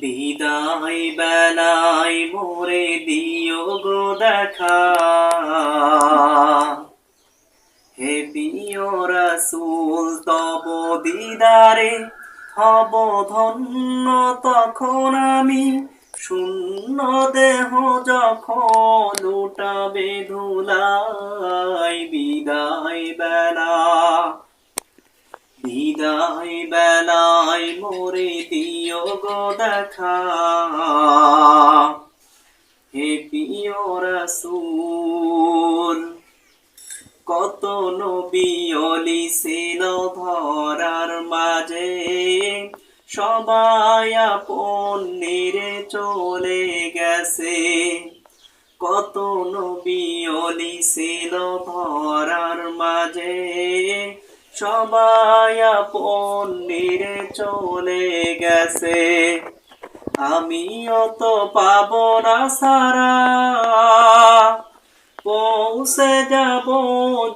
বিদায় বেলায় মোরে দিও গো দেখা। হে প্রিয় রাসূল, তব দিদারে হব ধন্য তখন আমি। শূন্য দেহ যখন লুটাবে ধুলাই, বিদায় বেলা, বিদায় বেলায় মোরে দিও গো দেখা। হে প্রিয় রাসূল, কত নবী অলি ধরার মাঝে। সবাই আপন নিরে চলে গেছে। কত নবী অলি ধরার মাঝে। সবাই আপন নিরে চলে গেছে। আমিও তো পাব না সারা। পৌঁছে যাব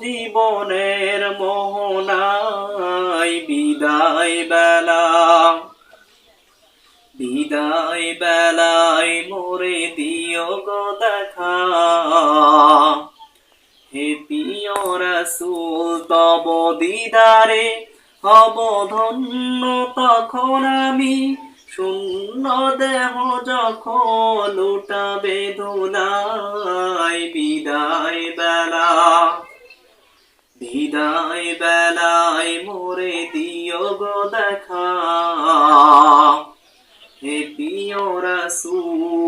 জীবনের মোহনায়। বিদায় বেলা, বিদায় বেলায় মোরে দিও গো দেখা হে প্রিয় রাসূল তব দিদারে হব ধন্য তখন আমি শূন্য দেহ যখন লুটাবে ধুলাই, বিদায় বেলা, বিদায় বেলায় মোরে দিও গো দেখা। হে প্রিয় রাসূল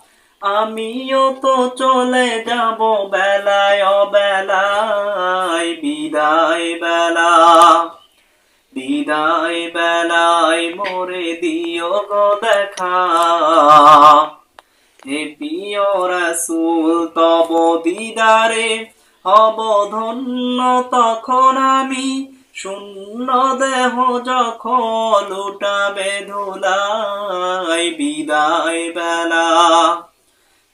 আমিও তো চলে যাব বেলায়, অবেলায়, বিদায় বেলা। বিদায় বেলায় মোরে দিও গো দেখা। হে প্রিয় রাসূল, তব দিদারে হব ধন্য তখন আমি। শূন্য দেহ যখন লুটাবে ধুলাই বিদায় বেলা।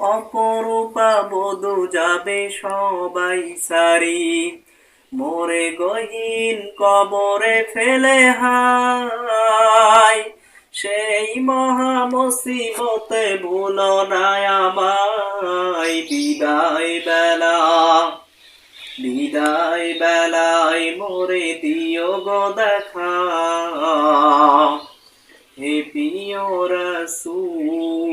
অপরূপা বধু যাবে সবাই সারি। মোরে গহীন কবরে ফেলে হায় সেই মহা মুসিবতে ভুলো না আমায়। বিদায় বেলা, বিদায় বেলায় মোরে দিও গো দেখা। হে প্রিয় রাসূল